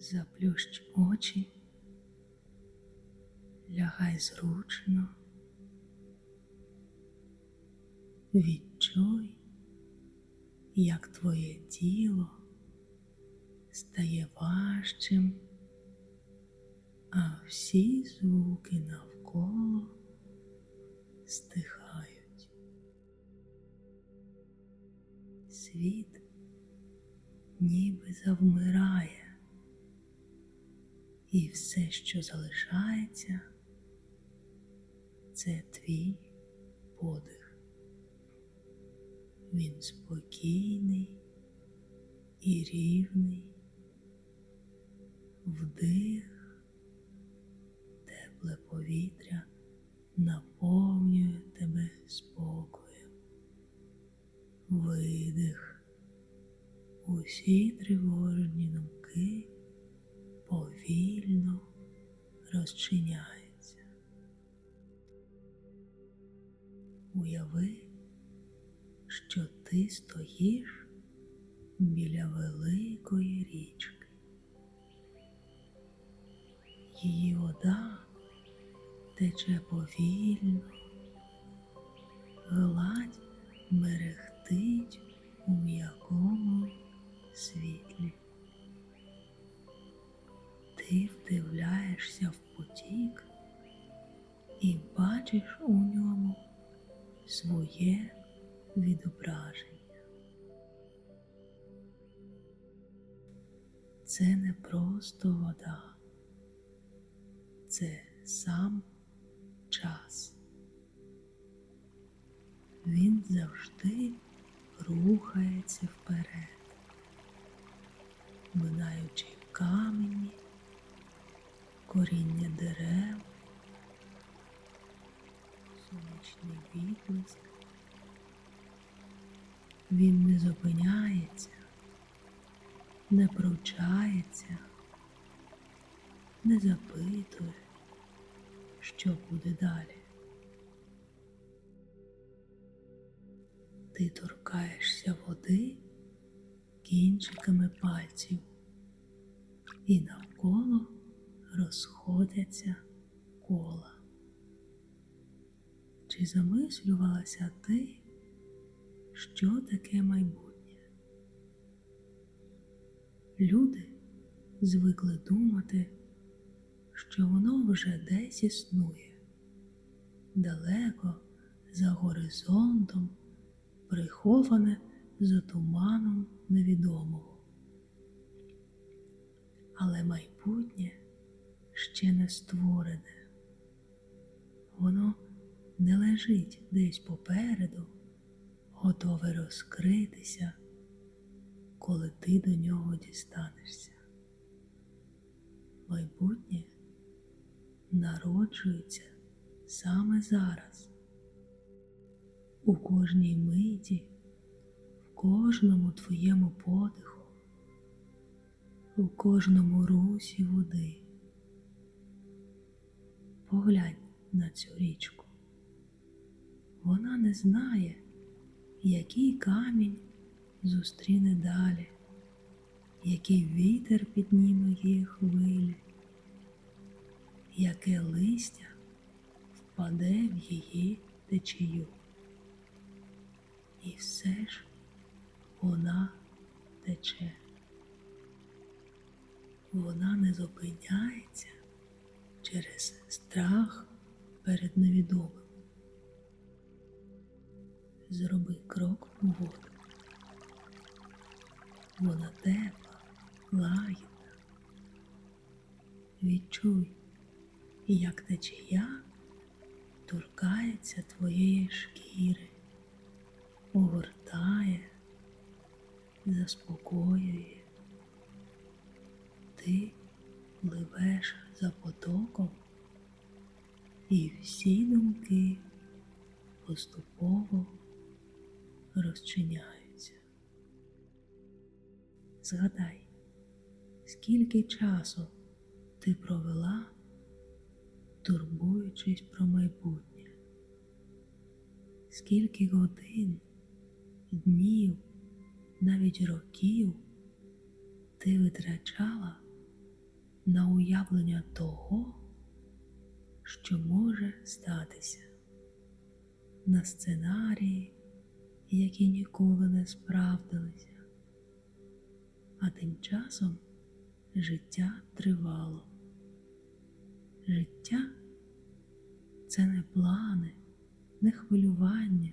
Заплющ очі, лягай зручно, відчуй, як твоє тіло стає важчим, а всі звуки навколо стихають. Світ ніби завмирає, і все, що залишається, це твій подих. Він спокійний і рівний, вдих, тепле повітря наповнює тебе спокоєм, видих, усі тривожні думки повільно розчиняються. Уяви, що ти стоїш біля великої річки. Її вода тече повільно, гладь мерехтить у м'якому світлі. Вдивляєшся в потік і бачиш у ньому своє відображення. Це не просто вода, це сам час. Він завжди рухається вперед, минаючи камені, коріння дерев, сонячний відблиск. Він не зупиняється, не провчається, не запитує, що буде далі. Ти торкаєшся води кінчиками пальців, і навколо розходяться кола. Чи замислювалася ти, що таке майбутнє? Люди звикли думати, що воно вже десь існує, далеко за горизонтом, приховане за туманом невідомого. Але майбутнє ще не створене, воно не лежить десь попереду, готове розкритися, коли ти до нього дістанешся. Майбутнє народжується саме зараз, у кожній миті, в кожному твоєму подиху, у кожному русі води. Поглянь на цю річку. Вона не знає, який камінь зустріне далі, який вітер підніме її хвилі, яке листя впаде в її течію. І все ж вона тече. Вона не зупиняється через страх перед невідомим. Зроби крок у воду. Вона тепла, лагідна. Відчуй, як течія торкається твоєї шкіри, огортає, заспокоює. Ти пливеш за потоком, і всі думки поступово розчиняються. Згадай, скільки часу ти провела, турбуючись про майбутнє, скільки годин, днів, навіть років ти витрачала на уявлення того, що може статися, на сценарії, які ніколи не справдилися. А тим часом життя тривало. Життя це не плани, не хвилювання,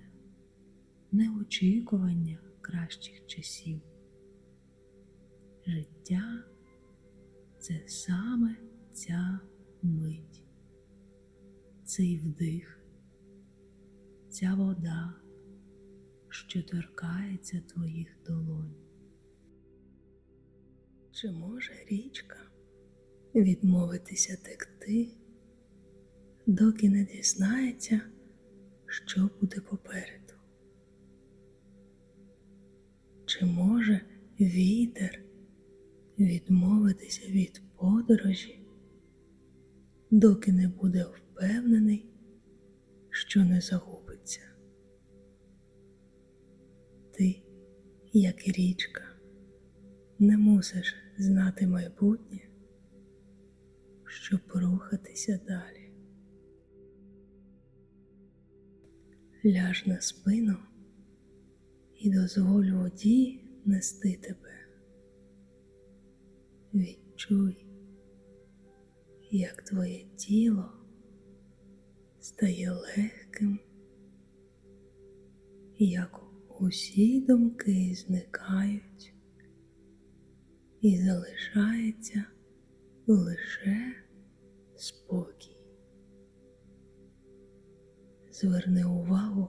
не очікування кращих часів. Життя це саме ця мить, цей вдих, ця вода, що торкається твоїх долонь. Чи може річка відмовитися текти, доки не дізнається, що буде попереду? Чи може вітер відмовитися від подорожі, доки не буде впевнений, що не загубиться? Ти, як і річка, не мусиш знати майбутнє, щоб рухатися далі. Ляж на спину і дозволь воді нести тебе. Відчуй, як твоє тіло стає легким, як усі думки зникають і залишається лише спокій. Зверни увагу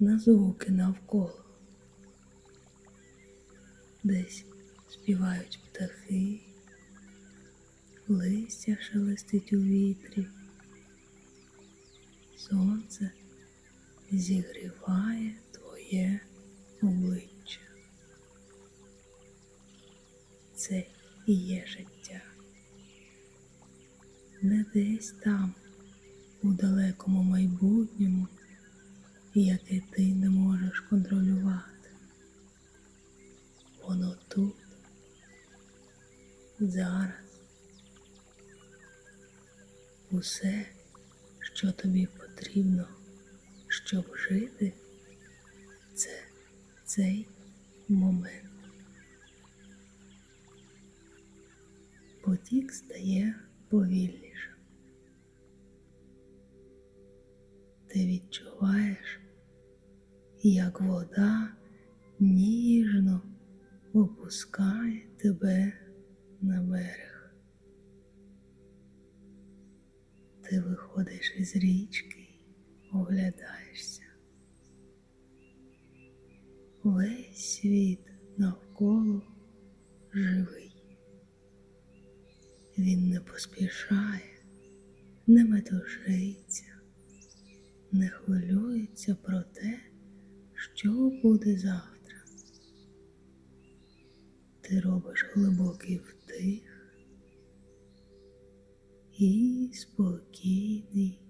на звуки навколо. Десь співають птахи, листя шелестить у вітрі, сонце зігріває твоє обличчя. Це і є життя. Не десь там, у далекому майбутньому, яке ти не можеш контролювати. Воно тут, зараз. Усе, що тобі потрібно, щоб жити, це цей момент. Потік стає повільнішим. Ти відчуваєш, як вода ніжно опускає тебе на берег. Ти виходиш із річки, оглядаєшся. Весь світ навколо живий. Він не поспішає, не метушиться, не хвилюється про те, що буде завтра. Ти робиш глибокий вдих і спокійний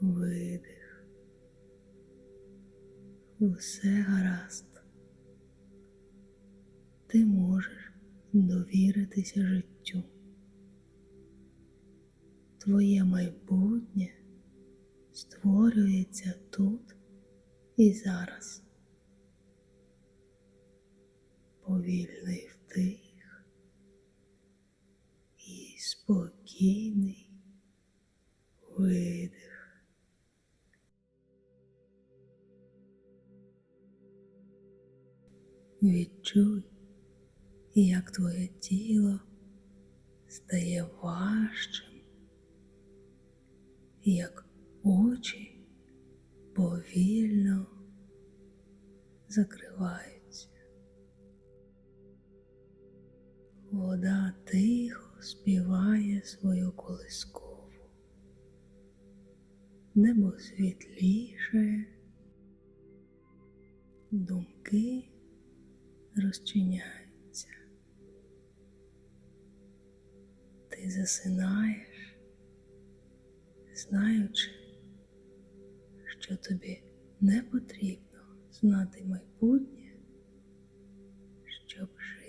видих. Усе гаразд. Ти можеш довіритися життю. Твоє майбутнє створюється тут і зараз. Повільний вдих твоє тіло стає важчим як очі повільно закриваються. Вода тихо співає свою колискову, небо світліше, думки розчиняються. ти засинаєш, знаючи, що тобі не потрібно знати майбутнє, щоб жити.